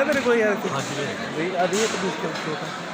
ਹੈਗਾ ਤੇਰੇ ਕੋਈ ਯਾਰ ਹਾਂਜੀ ਵੀਰੇ ਵੀ ਅਦੀ ਇੱਕ ਛੋਟਾ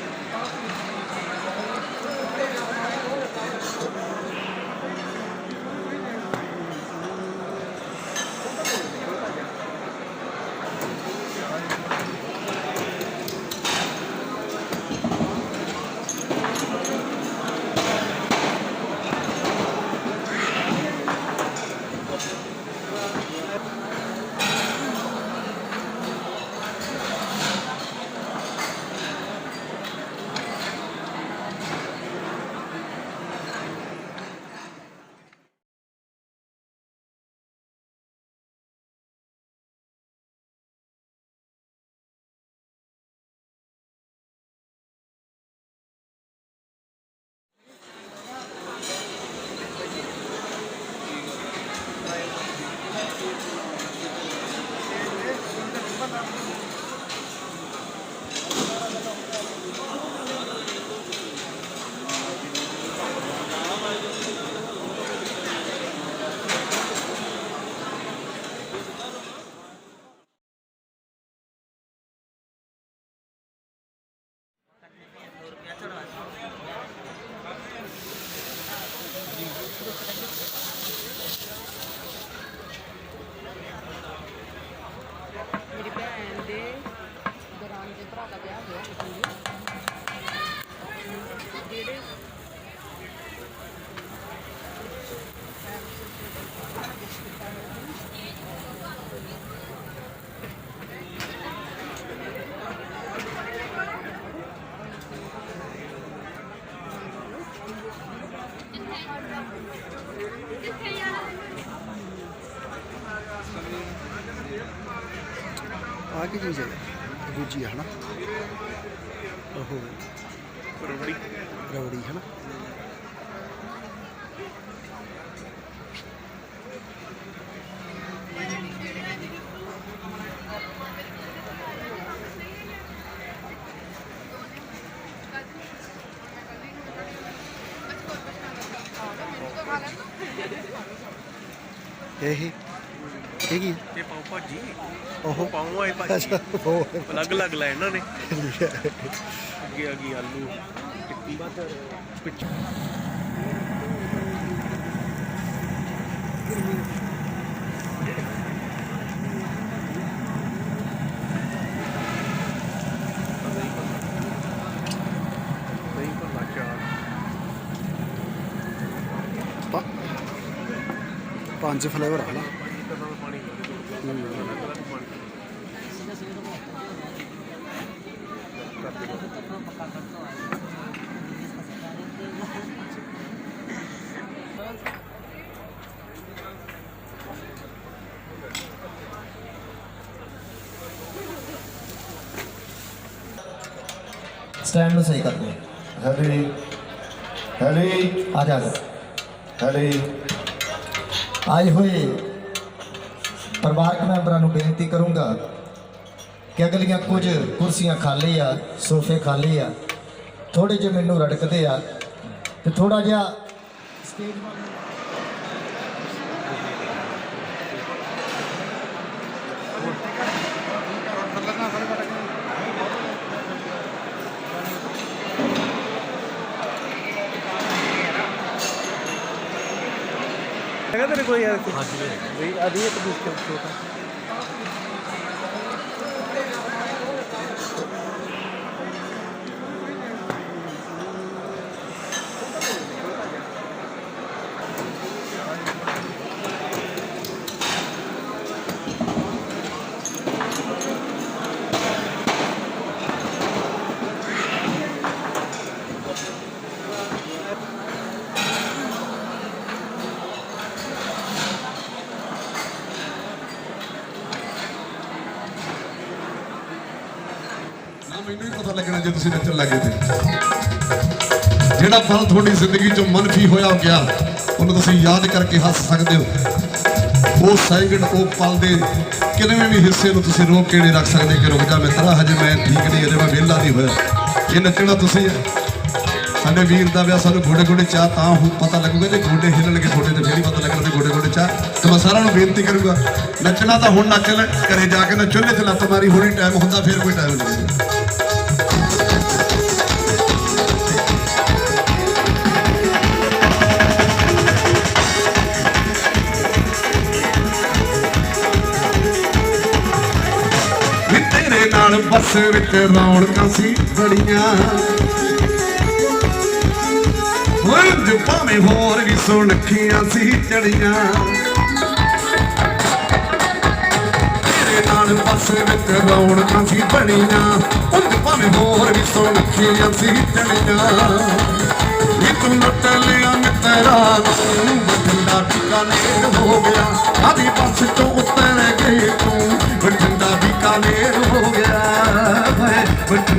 ਮੇਰੀ ਭੈਣ ਦੇ ਦੌਰਾਨ ਦੇ ਭਰਾ ਦਾ ਵਿਆਹ ਹੋਇਆ ਸੀ ਜਿਹੜੇ ਕੀ ਚੀਜ਼ ਹੈ? ਦੂਜੀ ਹੈ ਹਨਾ? ਉਹ ਰਬੜੀ। ਰਵੜੀ ਹਨਾ? ਇਹ ਇਹ ਕੀ? ਹੈ? ਭਾਜੀ। ਉਹ ਪਾਉ ਆਏ ਭਾਜੀ। ਅਲੱਗ ਅਲੱਗ ਲੈ ਇਹਨਾਂ ਨੇ ਅੱਗੇ ਆ ਗਈ ਆਲੂ। ਟਿੱਕੀ ਪਿੱਛੇ ਪੰਜ ਫਲੇਵਰ ਤਾਂ ਪਾਣੀ ਅਲੱਗ ਅਲੱਗ ਪਾਣੀ ਸਟੈਂਡ ਨੂੰ ਸਹੀ ਕਰ ਦਿਓ ਹੈਲੀ ਹੈਲੀ ਆ ਜਾ ਆ ਜਾ ਹੈਲੀ ਆਏ ਹੋਏ ਪਰਿਵਾਰਕ ਮੈਂਬਰਾਂ ਨੂੰ ਬੇਨਤੀ ਕਰੂੰਗਾ ਕਿ ਅਗਲੀਆਂ ਕੁਝ ਕੁਰਸੀਆਂ ਖਾਲੀ ਆ, ਸੋਫੇ ਖਾਲੀ ਆ ਥੋੜੇ ਜਿਹੇ ਮੈਨੂੰ ਰੜਕਦੇ ਆ ਤੇ ਥੋੜਾ ਜਿਹਾ ਸਟੇਜ ਵੱਲ ਨੂੰ ਹੈਗਾ ਤੇਰੇ ਕੋਈ ਯਾਰ ਹਾਂਜੀ। ਵੀ ਅਦੀ ਇੱਕ ਬਿਸਕਟ ਛੋਟਾ ਮੈਨੂੰ ਹੀ ਪਤਾ ਲੱਗਣਾ ਜੇ ਤੁਸੀਂ ਨੱਚਣ ਲੱਗੇ ਤੇ। ਜਿਹੜਾ ਪਲ ਤੁਹਾਡੀ ਜ਼ਿੰਦਗੀ ਚੋਂ ਮਨਫੀ ਹੋਇਆ ਗਿਆ, ਉਹਨੂੰ ਤੁਸੀਂ ਯਾਦ ਕਰਕੇ ਹੱਸ ਸਕਦੇ ਹੋ। ਉਹ ਸੈਕਿੰਡ, ਉਹ ਪਲ ਦੇ ਕਿਵੇਂ ਵੀ ਹਿੱਸੇ ਨੂੰ ਤੁਸੀਂ ਰੋਕ ਕੇ ਨਹੀਂ ਰੱਖ ਸਕਦੇ ਕਿ ਰੁਕ ਜਾ ਮਿੱਤਰਾ, ਹਜੇ ਮੈਂ ਠੀਕ ਨਹੀਂ, ਹਜੇ ਮੈਂ ਵਿਹਲਾ ਨਹੀਂ ਹੋਇਆ। ਇਹ ਨੱਚਣਾ ਤੁਸੀਂ ਹੈ ਸਾਡੇ ਵੀਰ ਦਾ ਵਿਆਹ ਸਾਨੂੰ ਗੋਡੇ ਗੋਡੇ ਚਾਹ ਤਾਂ ਹੁਣ ਪਤਾ ਲੱਗੂਗਾ, ਜੇ ਗੋਡੇ ਹਿੱਲਣਗੇ ਤੁਹਾਡੇ ਤੇ ਫੇਰ ਹੀ ਪਤਾ ਲੱਗਣਾ ਤੇ ਗੋਡੇ ਗੋਡੇ ਚਾਹ। ਤੇ ਮੈਂ ਸਾਰਿਆਂ ਨੂੰ ਬੇਨਤੀ ਕਰੂੰਗਾ, ਨੱਚਣਾ ਤਾਂ ਹੁਣ ਨੱਚ ਲੈ, ਘਰੇ ਜਾ ਕੇ ਨਾ ਚੁੱਲ੍ਹੇ 'ਚ ਲੱਤ ਮਾਰੀ, ਹੋਣੀ ਟਾਈਮ ਹੁੰਦਾ, ਫਿਰ ਕੋਈ ਟਾਈਮ ਨਹੀਂ। ਨਾਲ ਬੱਸ ਵਿੱਚ ਰੌਣਕਾਂ ਸੀ ਬੜੀਆਂ। ਹੋਰ ਭਾਵੇਂ ਹੋਰ ਵੀ ਸੁਣਖੀਆਂ ਸੀ ਚੜੀਆਂ। ਨਾਲ ਬੱਸ ਵਿੱਚ ਰੌਣਕਾਂ ਸੀ ਬਣੀਆਂ ਉਹ ਭਾਵੇਂ ਹੋਰ ਵੀ ਸੁਣਖੀਆਂ ਸੀ ਚੜੀਆਂ। ਵੀ ਤੂੰ ਲੁੱਟ ਲਿਆ ਮਿੱਤਰਾ ਨੂੰ, ਬਠਿੰਡਾ ਬੀਕਾਨੇਰ ਹੋ ਗਿਆ। ਆਦੀ ਬੱਸ ਤੋਂ ਉਤਰ ਗਈ ਤੂੰ, ਬਠਿੰਡਾ ਬੀਕਾਨੇਰ ਹੋ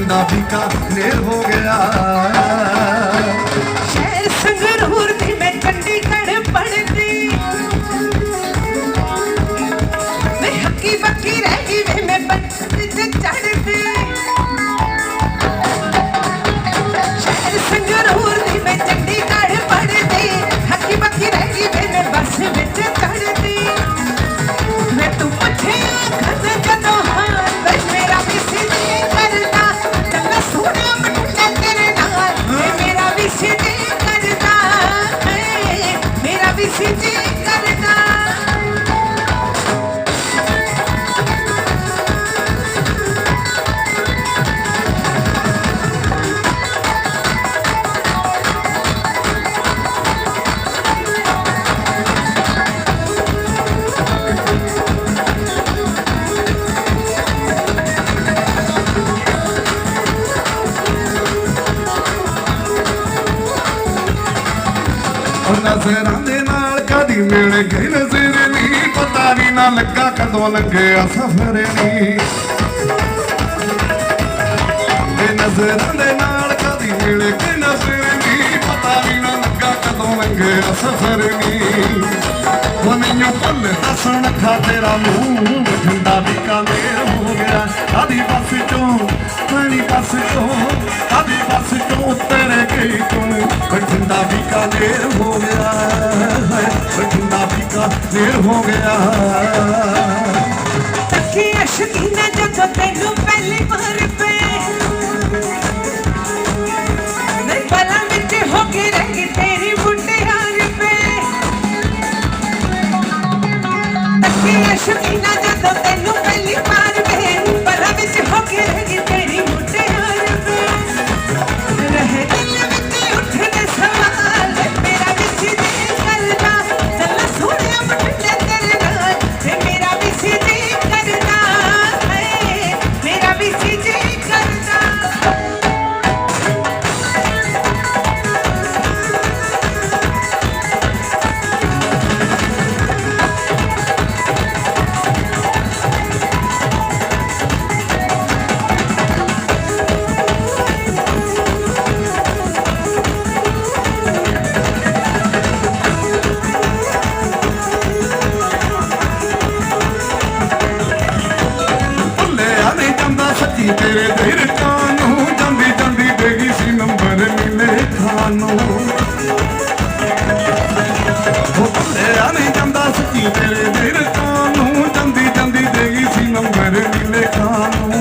ਬਠਿੰਡਾ ਬੀਕਾਨੇਰ ਹੋ ਗਿਆ। ਸ਼ਹਿਰ ਸੰਗਰੂਰ ਨਾਲ ਮਿਲ ਗਈ ਨਜ਼ਰ ਨਹੀਂ, ਪਤਾ ਵੀ ਨਾ ਲੱਗਾ ਕਦੋਂ ਲੱਗਿਆ ਸਫਰ ਨਹੀਂ। ਇਹ ਨਜ਼ਰਾਂ ਦੇ ਨਾਲ ਕਦੀ ਮਿਲ ਗਈ ਨਜ਼ਰ ਨਹੀਂ, ਪਤਾ ਵੀ ਨਾ ਲੱਗਾ ਕਦੋਂ ਲੱਗਿਆ ਸਫਰ ਨਹੀਂ। ਉਹ ਮੈਨੂੰ ਭੁੱਲ ਦੱਸਣ ਖਾ ਤੇਰਾ ਮੂੰਹ ਠੰਡਾ ਬੀਕਾਨੇਰ ਹੋ ਗਿਆ। ਆਦੀ ਬੱਸ ਚੋਂ, ਪਾਣੀ ਬੱਸ ਚੋਂ, ਆਦੀ ਬੱਸ ਚੋਂ ਉਤਰ ਗਈ ਤੂੰ ਠੰਡਾ ਬੀਕਾਨੇਰ ਹੋ ਗਿਆ। ਠੰਡਾ ਬੀਕਾਨੇਰ ਹੋ ਗਿਆ। ਤੱਕੀ ਅਸ਼ਕੀਨਾ ਜਦੋਂ ਤੈਨੂੰ ਪਹਿਲੀ ਵਾਰ ਪਏ ਤੱਕੀ ਅਸ਼ਕੀਨਾ ਜਦੋਂ ਤੈਨੂੰ ਪਹਿਲੀ ਵਾਰ ਪਏ ਜਾਂਦਾ ਸੱਚੀ ਤੇਰੇ ਦਿਲ ਨੂੰ ਜਾਂਦੀ ਜਾਂਦੀ ਦੇਗੀ ਸੀ ਨੰਬਰ ਮਿਲੇ ਖਾਨੂੰ। ਉਹ ਭੁੱਲਿਆ ਨਹੀਂ ਜਾਂਦਾ ਸੱਚੀ ਤੇਰੇ ਦਿਲ ਨੂੰ ਜਾਂਦੀ ਜਾਂਦੀ ਦੇਗੀ ਸੀ ਨੰਬਰ ਮਿਲੇ ਖਾਨੂੰ।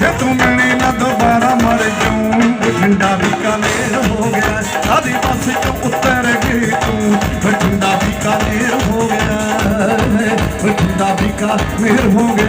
ਜੇ ਤੂੰ ਮਿਲਣੀ ਨਾ ਦੁਬਾਰਾ ਮਰ ਜਾਊਂ। ਬਠਿੰਡਾ ਵੀ ਕਾਲੇ ਹੋ ਗਿਆ, ਆਦੀ ਬੱਸ ਚੋਂ ਉਤਰ ਗਈ ਤੂੰ। ਬਠਿੰਡਾ ਵੀ ਬੀਕਾਨੇਰ ਹੋ ਗਿਆ, ਬਠਿੰਡਾ ਵੀ ਬੀਕਾਨੇਰ ਹੋ ਗਿਆ।